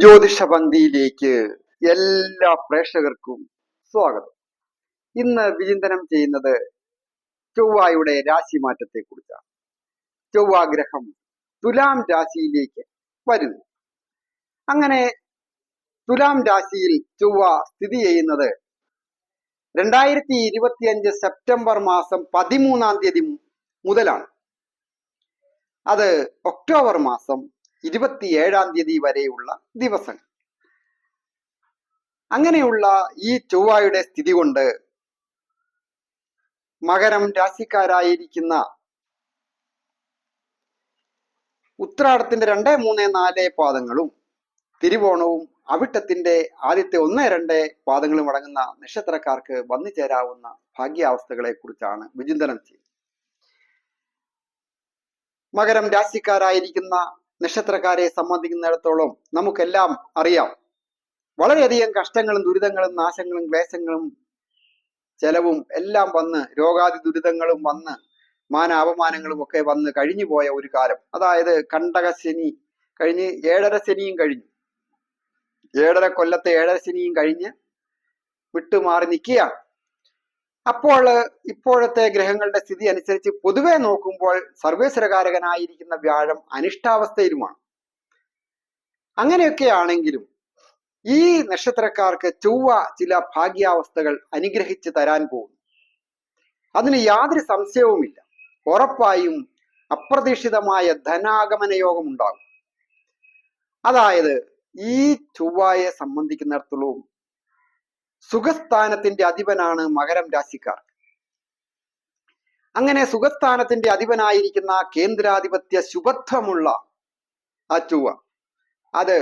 ജ്യോതിഷ പന്തിയിലേക്ക് എല്ലാ പ്രേക്ഷകർക്കും സ്വാഗതം. ഇന്ന് വിചിന്തനം ചെയ്യുന്നത് ചൊവ്വായുടെ രാശി കുറിച്ചാണ് ചൊവ്വാഗ്രഹം തുലാം രാശിയിലേക്ക് വരുന്നു. അങ്ങനെ തുലാം രാശിയിൽ ചൊവ്വ സ്ഥിതി ചെയ്യുന്നത് രണ്ടായിരത്തി സെപ്റ്റംബർ മാസം പതിമൂന്നാം തീയതി മുതലാണ്. അത് ഒക്ടോബർ മാസം ഇരുപത്തിയേഴാം തീയതി വരെയുള്ള ദിവസങ്ങൾ. അങ്ങനെയുള്ള ഈ ചൊവ്വയുടെ സ്ഥിതി കൊണ്ട് മകരം രാശിക്കാരായിരിക്കുന്ന ഉത്രാടത്തിന്റെ രണ്ട് മൂന്ന് നാല് പാദങ്ങളും തിരുവോണവും അവിട്ടത്തിന്റെ ആദ്യത്തെ ഒന്ന് രണ്ട് പാദങ്ങളും അടങ്ങുന്ന നക്ഷത്രക്കാർക്ക് വന്നു ചേരാവുന്ന ഭാഗ്യാവസ്ഥകളെ കുറിച്ചാണ് വിചിന്തനം ചെയ്യുന്നത്. മകരം രാശിക്കാരായിരിക്കുന്ന നക്ഷത്രക്കാരെ സംബന്ധിക്കുന്നിടത്തോളം നമുക്കെല്ലാം അറിയാം. വളരെയധികം കഷ്ടങ്ങളും ദുരിതങ്ങളും നാശങ്ങളും ക്ലേശങ്ങളും ചെലവും എല്ലാം വന്ന് രോഗാതി ദുരിതങ്ങളും വന്ന് മാന അപമാനങ്ങളും ഒക്കെ വന്ന് കഴിഞ്ഞു പോയ ഒരു കാലം. അതായത് കണ്ടകശനി കഴിഞ്ഞ് ഏഴര ശനിയും കഴിഞ്ഞു. ഏഴര കൊല്ലത്തെ ഏഴര ശനിയും കഴിഞ്ഞ് വിട്ടുമാറി നിൽക്കുകയാണ്. അപ്പോൾ ഇപ്പോഴത്തെ ഗ്രഹങ്ങളുടെ സ്ഥിതി അനുസരിച്ച് പൊതുവെ നോക്കുമ്പോൾ സർവേശ്വരകാരകനായിരിക്കുന്ന വ്യാഴം അനിഷ്ടാവസ്ഥയിലുമാണ്. അങ്ങനെയൊക്കെയാണെങ്കിലും ഈ നക്ഷത്രക്കാർക്ക് ചൊവ്വ ചില ഭാഗ്യാവസ്ഥകൾ അനുഗ്രഹിച്ചു തരാൻ പോകുന്നു. അതിന് യാതൊരു സംശയവുമില്ല. ഉറപ്പായും അപ്രതീക്ഷിതമായ ധനാഗമന യോഗം ഉണ്ടാകും അതായത് ഈ ചൊവ്വയെ സംബന്ധിക്കുന്നിടത്തോളം സുഖസ്ഥാനത്തിന്റെ അധിപനാണ് മകരം രാശിക്കാർ. അങ്ങനെ സുഖസ്ഥാനത്തിന്റെ അധിപനായിരിക്കുന്ന കേന്ദ്രാധിപത്യ ശുഭത്വമുള്ള ആ ചൊവ്വ അത്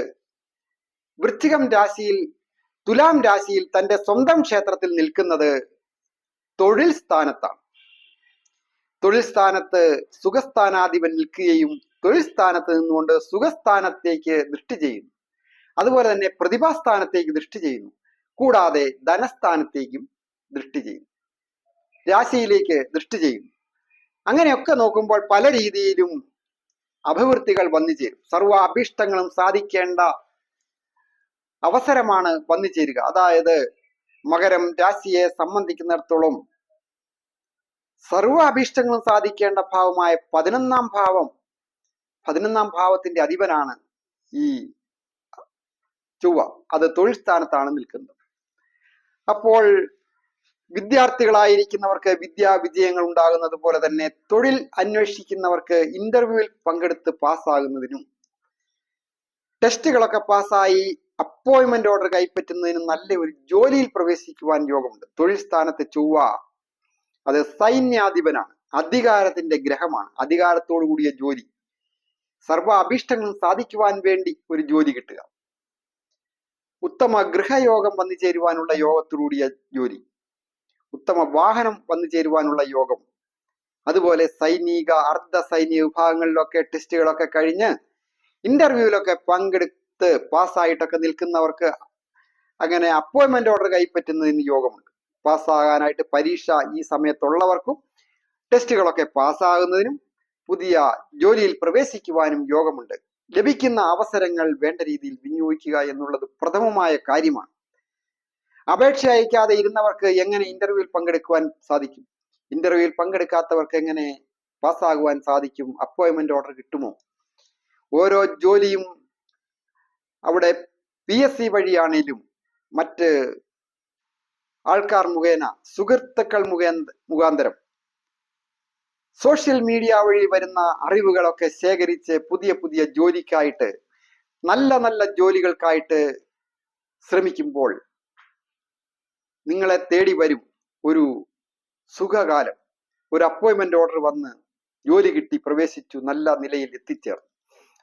വൃശ്ചികം രാശിയിൽ തുലാം രാശിയിൽ തന്റെ സ്വന്തം ക്ഷേത്രത്തിൽ നിൽക്കുന്നത് തൊഴിൽ സ്ഥാനത്താണ്. തൊഴിൽ സ്ഥാനത്ത് സുഖസ്ഥാനാധിപൻ നിൽക്കുകയും തൊഴിൽ സ്ഥാനത്ത് നിന്നുകൊണ്ട് സുഖസ്ഥാനത്തേക്ക് ദൃഷ്ടി ചെയ്യുന്നു. അതുപോലെ തന്നെ പ്രതിഭാസ്ഥാനത്തേക്ക് ദൃഷ്ടി ചെയ്യുന്നു. കൂടാതെ ധനസ്ഥാനത്തേക്കും ദൃഷ്ടി ചെയ്യും. രാശിയിലേക്ക് ദൃഷ്ടി ചെയ്യും. അങ്ങനെയൊക്കെ നോക്കുമ്പോൾ പല രീതിയിലും അഭിവൃദ്ധികൾ വന്നു ചേരും. സർവ അഭീഷ്ടങ്ങളും സാധിക്കേണ്ട അവസരമാണ് വന്നു ചേരുക. അതായത് മകരം രാശിയെ സംബന്ധിക്കുന്നിടത്തോളം സർവ അഭീഷ്ടങ്ങളും സാധിക്കേണ്ട ഭാവമായ പതിനൊന്നാം ഭാവം പതിനൊന്നാം ഭാവത്തിന്റെ അധിപനാണ് ഈ ചൊവ്വ. അത് തൊഴിൽ സ്ഥാനത്താണ് നിൽക്കുന്നത്. അപ്പോൾ വിദ്യാർത്ഥികളായിരിക്കുന്നവർക്ക് വിദ്യാ വിജയങ്ങൾ ഉണ്ടാകുന്നത് പോലെ തന്നെ തൊഴിൽ അന്വേഷിക്കുന്നവർക്ക് ഇന്റർവ്യൂവിൽ പങ്കെടുത്ത് പാസ്സാകുന്നതിനും ടെസ്റ്റുകളൊക്കെ പാസ്സായി അപ്പോയിന്റ്മെന്റ് ഓർഡർ കൈപ്പറ്റുന്നതിനും നല്ല ഒരു ജോലിയിൽ പ്രവേശിക്കുവാൻ യോഗമുണ്ട്. തൊഴിൽ സ്ഥാനത്ത് ചൊവ്വ. അത് സൈന്യാധിപനാണ്. അധികാരത്തിന്റെ ഗ്രഹമാണ്. അധികാരത്തോടു കൂടിയ ജോലി. സർവ അഭീഷ്ടങ്ങളും സാധിക്കുവാൻ വേണ്ടി ഒരു ജോലി കിട്ടുക. ഉത്തമ ഗൃഹയോഗം വന്നു ചേരുവാനുള്ള യോഗത്തോടുകൂടിയ ജോലി. ഉത്തമ വാഹനം വന്നു ചേരുവാനുള്ള യോഗം. അതുപോലെ സൈനിക അർദ്ധ സൈനിക വിഭാഗങ്ങളിലൊക്കെ ടെസ്റ്റുകളൊക്കെ കഴിഞ്ഞ് ഇന്റർവ്യൂവിലൊക്കെ പങ്കെടുത്ത് പാസ്സായിട്ടൊക്കെ നിൽക്കുന്നവർക്ക് അങ്ങനെ അപ്പോയിന്റ്മെന്റ് ഓർഡർ കൈപ്പറ്റുന്നതിന് യോഗമുണ്ട്. പാസ്സാകാനായിട്ട് പരീക്ഷ ഈ സമയത്തുള്ളവർക്കും ടെസ്റ്റുകളൊക്കെ പാസ്സാകുന്നതിനും പുതിയ ജോലിയിൽ പ്രവേശിക്കുവാനും യോഗമുണ്ട്. ലഭിക്കുന്ന അവസരങ്ങൾ വേണ്ട രീതിയിൽ വിനിയോഗിക്കുക എന്നുള്ളത് പ്രഥമമായ കാര്യമാണ്. അപേക്ഷ അയക്കാതെ ഇരുന്നവർക്ക് എങ്ങനെ ഇന്റർവ്യൂവിൽ പങ്കെടുക്കുവാൻ സാധിക്കും? ഇന്റർവ്യൂവിൽ പങ്കെടുക്കാത്തവർക്ക് എങ്ങനെ പാസ്സാകുവാൻ സാധിക്കും? അപ്പോയിന്റ്മെന്റ് ഓർഡർ കിട്ടുമോ? ഓരോ ജോലിയും അവിടെ പി എസ് സി വഴിയാണേലും മറ്റ് ആൾക്കാർ മുഖേന സുഹൃത്തുക്കൾ മുഖേ മുഖാന്തരം സോഷ്യൽ മീഡിയ വഴി വരുന്ന അറിവുകളൊക്കെ ശേഖരിച്ച് പുതിയ പുതിയ ജോലിക്കായിട്ട് നല്ല നല്ല ജോലികൾക്കായിട്ട് ശ്രമിക്കുമ്പോൾ നിങ്ങളെ തേടി വരും ഒരു സുഖകാലം. ഒരു അപ്പോയിൻമെന്റ് ഓർഡർ വന്ന് ജോലി കിട്ടി പ്രവേശിച്ചു നല്ല നിലയിൽ എത്തിച്ചേർന്നു.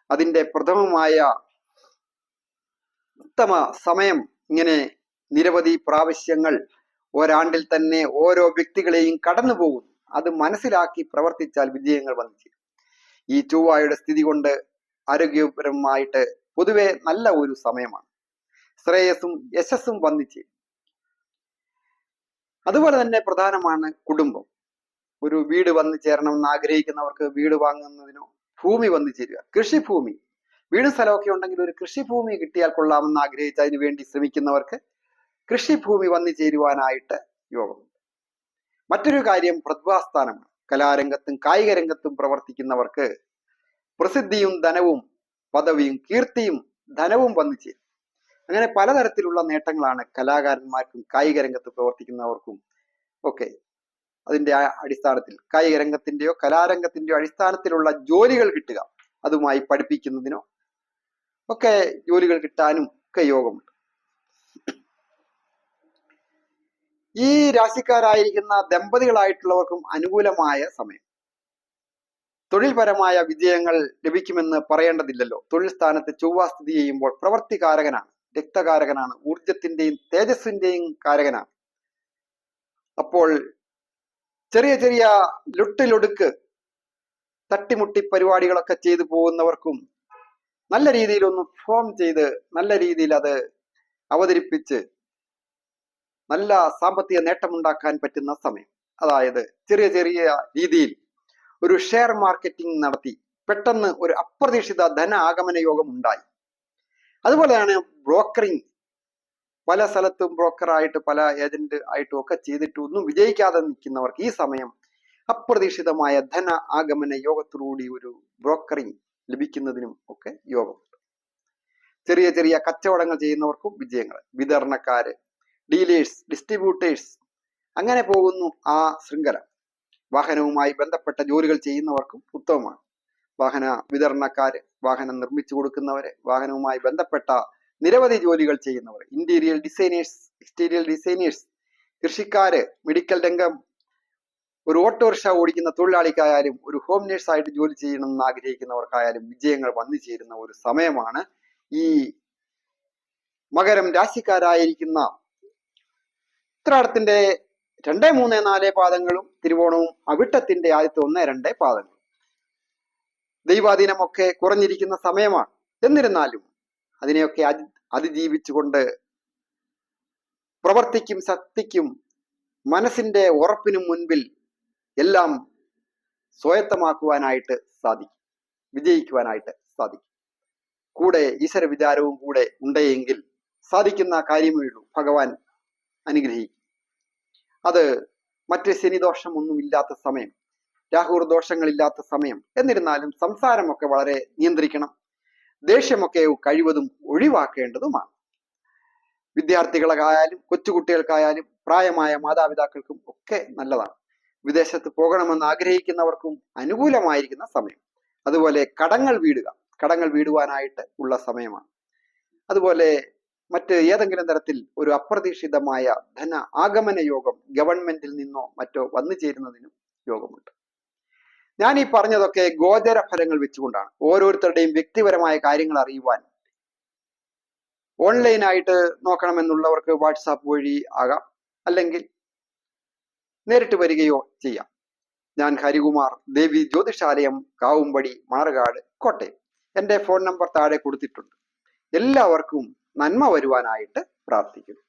അതിന്റെ പ്രഥമമായ ഉത്തമ സമയം ഇങ്ങനെ നിരവധി പ്രാവശ്യങ്ങൾ ഒരാണ്ടിൽ തന്നെ ഓരോ വ്യക്തികളെയും കടന്നു പോകുന്നു അത് മനസ്സിലാക്കി പ്രവർത്തിച്ചാൽ വിജയങ്ങൾ വന്നു ചേരും. ഈ ചൊവ്വായുടെ സ്ഥിതി കൊണ്ട് ആരോഗ്യപരമായിട്ട് പൊതുവെ നല്ല ഒരു സമയമാണ്. ശ്രേയസ്സും യശസ്സും വന്നു ചേരും. അതുപോലെ തന്നെ പ്രധാനമാണ് കുടുംബം. ഒരു വീട് വന്നു ചേരണമെന്ന് ആഗ്രഹിക്കുന്നവർക്ക് വീട് വാങ്ങുന്നതിനോ ഭൂമി വന്നു ചേരുക. കൃഷിഭൂമി. വീടും സ്ഥലമൊക്കെ ഉണ്ടെങ്കിൽ ഒരു കൃഷിഭൂമി കിട്ടിയാൽ കൊള്ളാമെന്ന് ആഗ്രഹിച്ച് അതിനു വേണ്ടി ശ്രമിക്കുന്നവർക്ക് കൃഷിഭൂമി വന്നു ചേരുവാനായിട്ട് യോഗമുണ്ട് മറ്റൊരു കാര്യം പ്രതിഭാസ്ഥാനമാണ്. കലാരംഗത്തും കായിക രംഗത്തും പ്രവർത്തിക്കുന്നവർക്ക് പ്രസിദ്ധിയും ധനവും പദവിയും കീർത്തിയും ധനവും വന്നു ചേരും. അങ്ങനെ പലതരത്തിലുള്ള നേട്ടങ്ങളാണ് കലാകാരന്മാർക്കും കായിക രംഗത്ത് പ്രവർത്തിക്കുന്നവർക്കും ഒക്കെ. അതിന്റെ അടിസ്ഥാനത്തിൽ കായിക രംഗത്തിന്റെയോ കലാരംഗത്തിന്റെയോ അടിസ്ഥാനത്തിലുള്ള ജോലികൾ കിട്ടുക. അതുമായി പഠിപ്പിക്കുന്നതിനോ ഒക്കെ ജോലികൾ കിട്ടാനും ഒക്കെ യോഗമുണ്ട്. ഈ രാശിക്കാരായിരിക്കുന്ന ദമ്പതികളായിട്ടുള്ളവർക്കും അനുകൂലമായ സമയം. തൊഴിൽപരമായ വിജയങ്ങൾ ലഭിക്കുമെന്ന് പറയേണ്ടതില്ലല്ലോ. തൊഴിൽ സ്ഥാനത്ത് ചൊവ്വ സ്ഥിതി ചെയ്യുമ്പോൾ പ്രവർത്തികാരകനാണ് രക്തകാരകനാണ് ഊർജത്തിന്റെയും തേജസ്സിന്റെയും കാരകനാണ്. അപ്പോൾ ചെറിയ ചെറിയ ലുട്ടിലൊടുക്ക് തട്ടിമുട്ടി പരിപാടികളൊക്കെ ചെയ്തു പോകുന്നവർക്കും നല്ല രീതിയിൽ ഒന്ന് ഫോം ചെയ്ത് നല്ല രീതിയിൽ അത് അവതരിപ്പിച്ച് നല്ല സാമ്പത്തിക നേട്ടമുണ്ടാക്കാൻ പറ്റുന്ന സമയം. അതായത് ചെറിയ ചെറിയ രീതിയിൽ ഒരു ഷെയർ മാർക്കറ്റിംഗ് നടത്തി പെട്ടെന്ന് ഒരു അപ്രതീക്ഷിത ധന ആഗമന യോഗം ഉണ്ടായി. അതുപോലെയാണ് ബ്രോക്കറിംഗ് പല സ്ഥലത്തും ബ്രോക്കറായിട്ട് പല ഏജന്റ് ആയിട്ടും ഒക്കെ ചെയ്തിട്ട് ഒന്നും വിജയിക്കാതെ നിൽക്കുന്നവർക്ക് ഈ സമയം അപ്രതീക്ഷിതമായ ധന ആഗമന യോഗത്തോടുകൂടി ഒരു ബ്രോക്കറിംഗ് ലഭിക്കുന്നതിനും ഒക്കെ യോഗമുണ്ട്. ചെറിയ ചെറിയ കച്ചവടങ്ങൾ ചെയ്യുന്നവർക്കും വിജയങ്ങൾ. വിതരണക്കാര് ഡീലേഴ്സ് ഡിസ്ട്രിബ്യൂട്ടേഴ്സ്. അങ്ങനെ പോകുന്നു ആ ശൃംഖല. വാഹനവുമായി ബന്ധപ്പെട്ട ജോലികൾ ചെയ്യുന്നവർക്കും ഉത്തമമാണ്. വാഹന വിതരണക്കാര് വാഹനം നിർമ്മിച്ചു കൊടുക്കുന്നവര് വാഹനവുമായി ബന്ധപ്പെട്ട നിരവധി ജോലികൾ ചെയ്യുന്നവർ. ഇന്റീരിയർ ഡിസൈനേഴ്സ് എക്സ്റ്റീരിയർ ഡിസൈനേഴ്സ് കൃഷിക്കാര് മെഡിക്കൽ രംഗം. ഒരു ഓട്ടോറിക്ഷ ഓടിക്കുന്ന തൊഴിലാളിക്കായാലും ഒരു ഹോം നേഴ്സ് ആയിട്ട് ജോലി ചെയ്യണമെന്ന് ആഗ്രഹിക്കുന്നവർക്കായാലും വിജയങ്ങൾ വന്നു ചേരുന്ന ഒരു സമയമാണ് ഈ മകരം രാശിക്കാരായിരിക്കുന്ന ഉത്രാടത്തിന്റെ രണ്ട് മൂന്ന് നാല് പാദങ്ങളും തിരുവോണവും അവിട്ടത്തിന്റെ ആദ്യത്തെ ഒന്ന് രണ്ട് പാദങ്ങളും. ദൈവാധീനമൊക്കെ കുറഞ്ഞിരിക്കുന്ന സമയമാണ്. എന്നിരുന്നാലും അതിനെയൊക്കെ അതി അതിജീവിച്ചുകൊണ്ട് പ്രവർത്തിക്കും ശക്തിക്കും മനസ്സിന്റെ ഉറപ്പിനും മുൻപിൽ എല്ലാം സ്വയത്തമാക്കുവാനായിട്ട് സാധിക്കും. വിജയിക്കുവാനായിട്ട് സാധിക്കും. കൂടെ ഈശ്വര വിചാരവും കൂടെ ഉണ്ടെങ്കിൽ സാധിക്കുന്ന കാര്യമേ ഉള്ളൂ ഭഗവാൻ അനുഗ്രഹിക്കും അത് മറ്റ് ശനിദോഷം ഒന്നും ഇല്ലാത്ത സമയം രാഹുർ ദോഷങ്ങളില്ലാത്ത സമയം എന്നിരുന്നാലും സംസാരമൊക്കെ വളരെ നിയന്ത്രിക്കണം. ദേഷ്യമൊക്കെ കഴിവതും ഒഴിവാക്കേണ്ടതുമാണ്. വിദ്യാർത്ഥികൾക്കായാലും കൊച്ചുകുട്ടികൾക്കായാലും പ്രായമായ മാതാപിതാക്കൾക്കും ഒക്കെ നല്ലതാണ്. വിദേശത്ത് പോകണമെന്ന് ആഗ്രഹിക്കുന്നവർക്കും അനുകൂലമായിരിക്കുന്ന സമയം. അതുപോലെ കടങ്ങൾ വീടുക. കടങ്ങൾ വീടുവാനായിട്ട് ഉള്ള സമയമാണ്. അതുപോലെ മറ്റ് ഏതെങ്കിലും തരത്തിൽ ഒരു അപ്രതീക്ഷിതമായ ധന ആഗമന യോഗം ഗവൺമെന്റിൽ നിന്നോ മറ്റോ വന്നു ചേരുന്നതിനും യോഗമുണ്ട്. ഞാൻ ഈ പറഞ്ഞതൊക്കെ ഗോചര ഫലങ്ങൾ വെച്ചുകൊണ്ടാണ്. ഓരോരുത്തരുടെയും വ്യക്തിപരമായ കാര്യങ്ങൾ അറിയുവാൻ ഓൺലൈനായിട്ട് നോക്കണമെന്നുള്ളവർക്ക് വാട്സാപ്പ് വഴി ആകാം. അല്ലെങ്കിൽ നേരിട്ട് വരികയോ ചെയ്യാം. ഞാൻ ഹരികുമാർ ദേവി ജ്യോതിഷാലയം കാവുംപടി മാറുകാട് കോട്ടയം. എന്റെ ഫോൺ നമ്പർ താഴെ കൊടുത്തിട്ടുണ്ട്. എല്ലാവർക്കും നന്മ വരുവാനായിട്ട് പ്രാർത്ഥിക്കുന്നു.